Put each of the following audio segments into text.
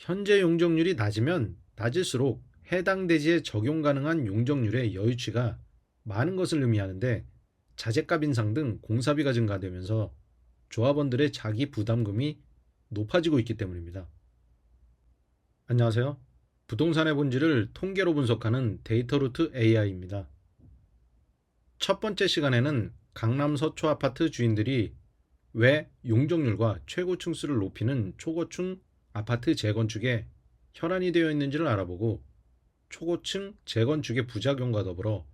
현재 용적률이 낮으면 낮을수록 해당 대지에 적용 가능한 용적률의 여유치가 많은 것을 의미하는데 자재값 인상 등 공사비가 증가되면서 조합원들의 자기 부담금이 높아지고 있기 때문입니다. 안녕하세요. 부동산의 본질을 통계로 분석하는 데이터루트 AI입니다. 첫 번째 시간에는 강남 서초 아파트 주인들이 왜 용적률과 최고 층수를 높이는 초고층 아파트 재건축에 혈안이 되어 있는지를 알아보고 초고층 재건축의 부작용과 더불어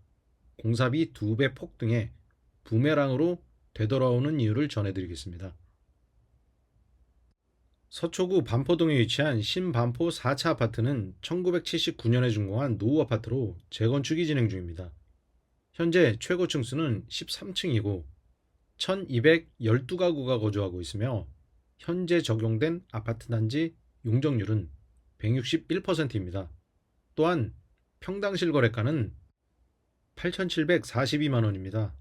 공사비 2배 폭등에 부메랑으로 되돌아오는 이유를 전해드리겠습니다. 서초구 반포동에 위치한 신반포 4차 아파트는 1979년에 준공한 노후 아파트로 재건축이 진행 중입니다. 현재 최고 층 수는 13층이고 1212가구가 거주하고 있으며 현재 적용된 아파트 단지 용적률은 161%입니다. 또한 평당 실거래가는 8,742만 원입니다.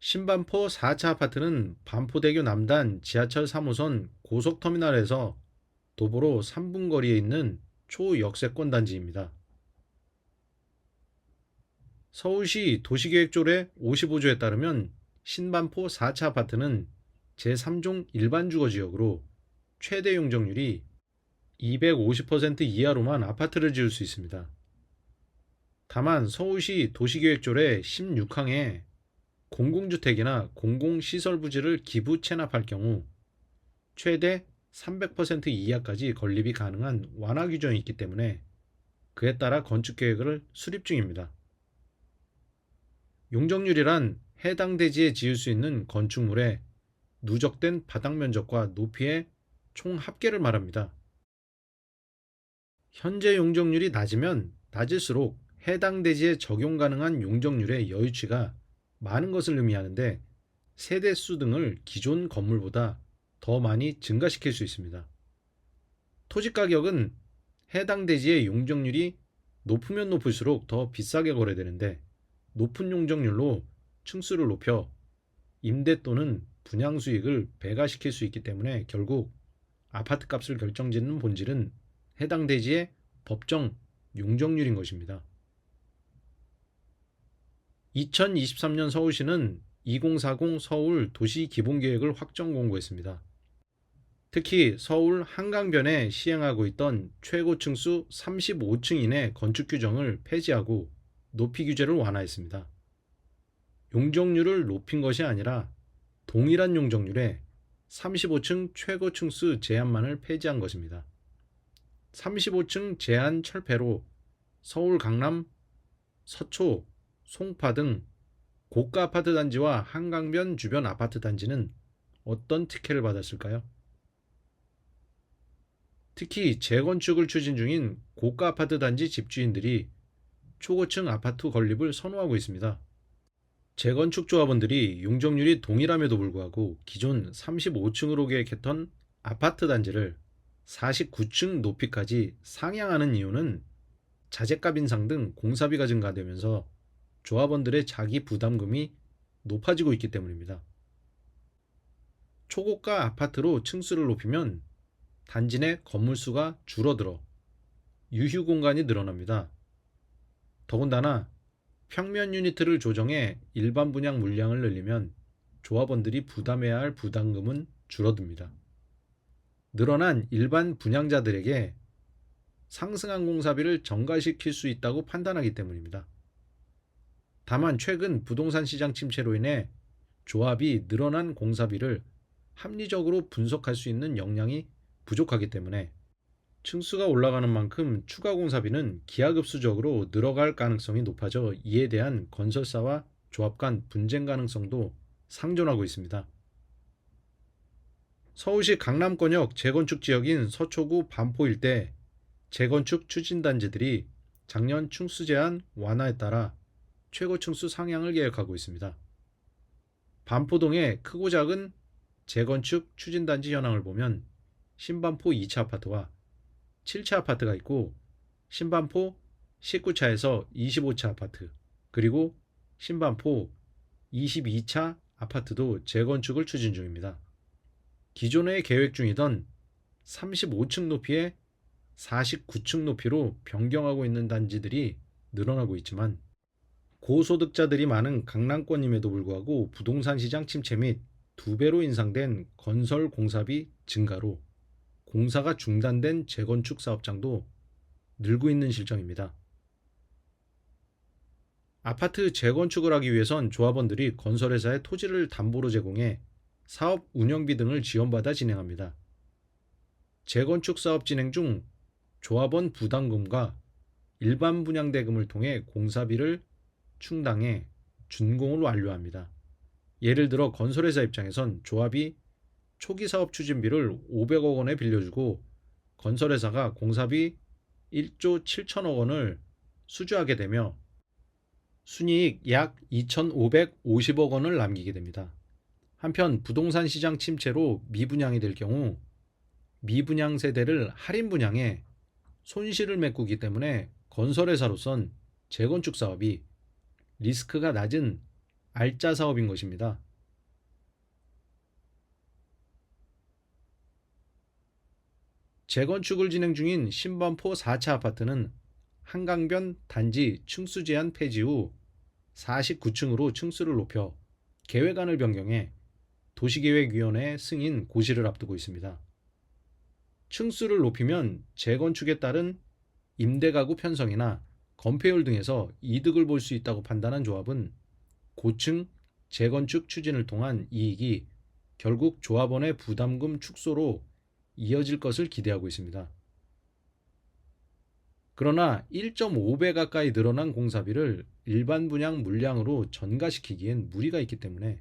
신반포 4차 아파트는 반포대교 남단 지하철 3호선 고속터미널에서 도보로 3분 거리에 있는 초역세권 단지입니다. 서울시 도시계획조례 55조에 따르면 신반포 4차 아파트는 제3종 일반 주거 지역으로 최대 용적률이 250% 이하로만 아파트를 지을 수 있습니다. 다만 서울시 도시계획조례 16항에 공공주택이나 공공시설 부지를 기부 체납할 경우 최대 300% 이하까지 건립이 가능한 완화 규정이 있기 때문에 그에 따라 건축 계획을 수립 중입니다. 용적률이란 해당 대지에 지을 수 있는 건축물의 누적된 바닥 면적과 높이의 총 합계를 말합니다. 현재 용적률이 낮으면 낮을수록 해당 대지에 적용 가능한 용적률의 여유치가 많은 것을 의미하는데 세대 수 등을 기존 건물보다 더 많이 증가시킬 수 있습니다. 토지 가격은 해당 대지의 용적률이 높으면 높을수록 더 비싸게 거래되는데 높은 용적률로 층수를 높여 임대 또는 분양 수익을 배가시킬 수 있기 때문에 결국 아파트 값을 결정짓는 본질은 해당 대지의 법정 용적률인 것입니다. 2023년 서울시는 2040 서울 도시 기본계획을 확정 공고했습니다. 특히 서울 한강변에 시행하고 있던 최고 층수 35층 이내 건축 규정을 폐지하고 높이 규제를 완화했습니다. 용적률을 높인 것이 아니라 동일한 용적률에 35층 최고 층수 제한만을 폐지한 것입니다. 35층 제한 철폐로 서울 강남, 서초, 송파 등 고가 아파트 단지와 한강변 주변 아파트 단지는 어떤 특혜를 받았을까요? 특히 재건축을 추진 중인 고가 아파트 단지 집주인들이 초고층 아파트 건립을 선호하고 있습니다. 재건축 조합원들이 용적률이 동일함에도 불구하고 기존 35층으로 계획했던 아파트 단지를 49층 높이까지 상향하는 이유는 자재값 인상 등 공사비가 증가되면서 조합원들의 자기 부담금이 높아지고 있기 때문입니다. 초고가 아파트로 층수를 높이면 단지 내 건물 수가 줄어들어 유휴 공간이 늘어납니다. 더군다나 평면 유니트를 조정해 일반 분양 물량을 늘리면 조합원들이 부담해야 할 부담금은 줄어듭니다. 늘어난 일반 분양자들에게 상승한 공사비를 전가시킬 수 있다고 판단하기 때문입니다. 다만 최근 부동산 시장 침체로 인해 조합이 늘어난 공사비를 합리적으로 분석할 수 있는 역량이 부족하기 때문에 층수가 올라가는 만큼 추가 공사비는 기하급수적으로 늘어갈 가능성이 높아져 이에 대한 건설사와 조합 간 분쟁 가능성도 상존하고 있습니다. 서울시 강남권역 재건축 지역인 서초구 반포 일대 재건축 추진단지들이 작년 층수 제한 완화에 따라 최고 층수 상향을 계획하고 있습니다. 반포동의 크고 작은 재건축 추진단지 현황을 보면 신반포 2차 아파트와 7차 아파트가 있고 신반포 19차에서 25차 아파트 그리고 신반포 22차 아파트도 재건축을 추진 중입니다. 기존에 계획 중이던 35층 높이에 49층 높이로 변경하고 있는 단지들이 늘어나고 있지만 고소득자들이 많은 강남권임에도 불구하고 부동산 시장 침체 및 두 배로 인상된 건설 공사비 증가로 공사가 중단된 재건축 사업장도 늘고 있는 실정입니다. 아파트 재건축을 하기 위해선 조합원들이 건설회사에 토지를 담보로 제공해 사업 운영비 등을 지원받아 진행합니다. 재건축 사업 진행 중 조합원 부담금과 일반 분양대금을 통해 공사비를 충당해 준공을 완료합니다. 예를 들어 건설회사 입장에선 조합이 초기 사업 추진비를 500억 원에 빌려주고 건설회사가 공사비 1조 7천억 원을 수주하게 되며 순이익 약 2,550억 원을 남기게 됩니다. 한편 부동산 시장 침체로 미분양이 될 경우 미분양 세대를 할인 분양해 손실을 메꾸기 때문에 건설회사로선 재건축 사업이 리스크가 낮은 알짜 사업인 것입니다. 재건축을 진행 중인 신반포 4차 아파트는 한강변 단지 층수 제한 폐지 후 49층으로 층수를 높여 계획안을 변경해 도시계획위원회 승인 고시를 앞두고 있습니다. 층수를 높이면 재건축에 따른 임대가구 편성이나 건폐율 등에서 이득을 볼 수 있다고 판단한 조합은 고층 재건축 추진을 통한 이익이 결국 조합원의 부담금 축소로 이어질 것을 기대하고 있습니다. 그러나 1.5배 가까이 늘어난 공사비를 일반 분양 물량으로 전가시키기엔 무리가 있기 때문에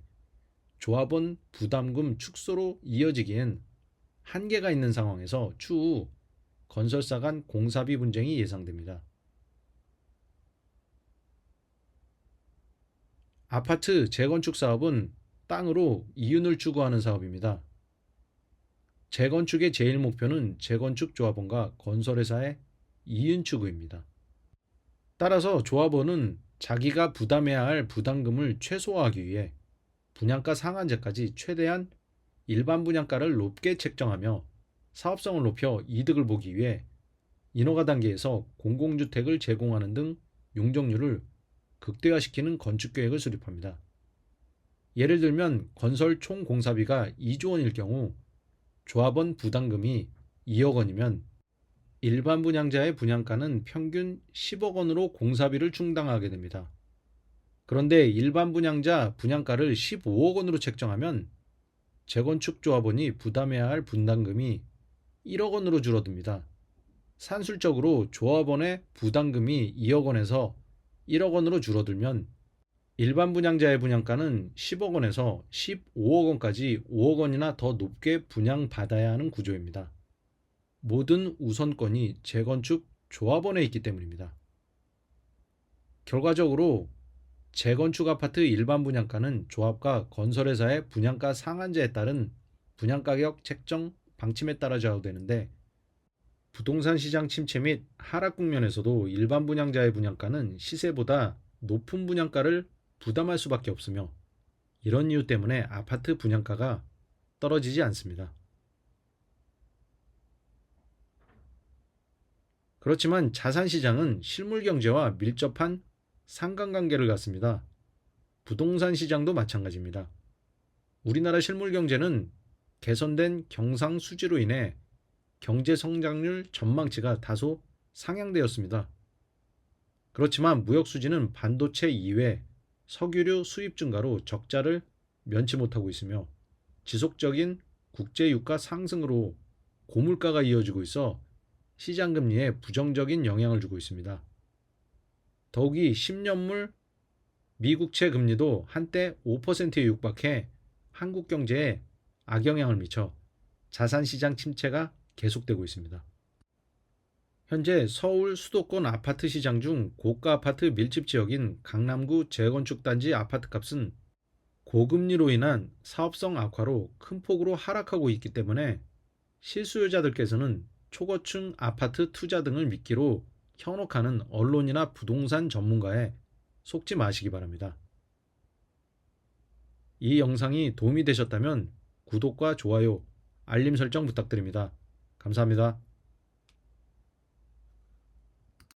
조합원 부담금 축소로 이어지기엔 한계가 있는 상황에서 추후 건설사 간 공사비 분쟁이 예상됩니다. 아파트 재건축 사업은 땅으로 이윤을 추구하는 사업입니다. 재건축의 제일 목표는 재건축 조합원과 건설회사의 이윤 추구입니다. 따라서 조합원은 자기가 부담해야 할 부담금을 최소화하기 위해 분양가 상한제까지 최대한 일반 분양가를 높게 책정하며 사업성을 높여 이득을 보기 위해 인허가 단계에서 공공주택을 제공하는 등 용적률을 극대화시키는 건축 계획을 수립합니다. 예를 들면 건설 총 공사비가 2조 원일 경우 조합원 부담금이 2억 원이면 일반 분양자의 분양가는 평균 10억 원으로 공사비를 충당하게 됩니다. 그런데 일반 분양자 분양가를 15억 원으로 책정하면 재건축 조합원이 부담해야 할 분담금이 1억 원으로 줄어듭니다. 산술적으로 조합원의 부담금이 2억 원에서 1억 원으로 줄어들면 일반 분양자의 분양가는 10억 원에서 15억 원까지 5억 원이나 더 높게 분양받아야 하는 구조입니다. 모든 우선권이 재건축 조합원에 있기 때문입니다. 결과적으로 재건축 아파트 일반 분양가는 조합과 건설회사의 분양가 상한제에 따른 분양가격 책정 방침에 따라 좌우되는데 부동산 시장 침체 및 하락 국면에서도 일반 분양자의 분양가는 시세보다 높은 분양가를 부담할 수밖에 없으며 이런 이유 때문에 아파트 분양가가 떨어지지 않습니다. 그렇지만 자산 시장은 실물 경제와 밀접한 상관관계를 갖습니다. 부동산 시장도 마찬가지입니다. 우리나라 실물 경제는 개선된 경상 수지로 인해 경제 성장률 전망치가 다소 상향되었습니다. 그렇지만 무역 수지는 반도체 이외 석유류 수입 증가로 적자를 면치 못하고 있으며 지속적인 국제 유가 상승으로 고물가가 이어지고 있어 시장 금리에 부정적인 영향을 주고 있습니다. 더욱이 10년물 미국채 금리도 한때 5%에 육박해 한국 경제에 악영향을 미쳐 자산 시장 침체가 계속되고 있습니다. 현재 서울 수도권 아파트 시장 중 고가 아파트 밀집 지역인 강남구 재건축 단지 아파트 값은 고금리로 인한 사업성 악화로 큰 폭으로 하락하고 있기 때문에 실수요자들께서는 초고층 아파트 투자 등을 미끼로 현혹하는 언론이나 부동산 전문가에 속지 마시기 바랍니다. 이 영상이 도움이 되셨다면 구독과 좋아요, 알림 설정 부탁드립니다. 감사합니다.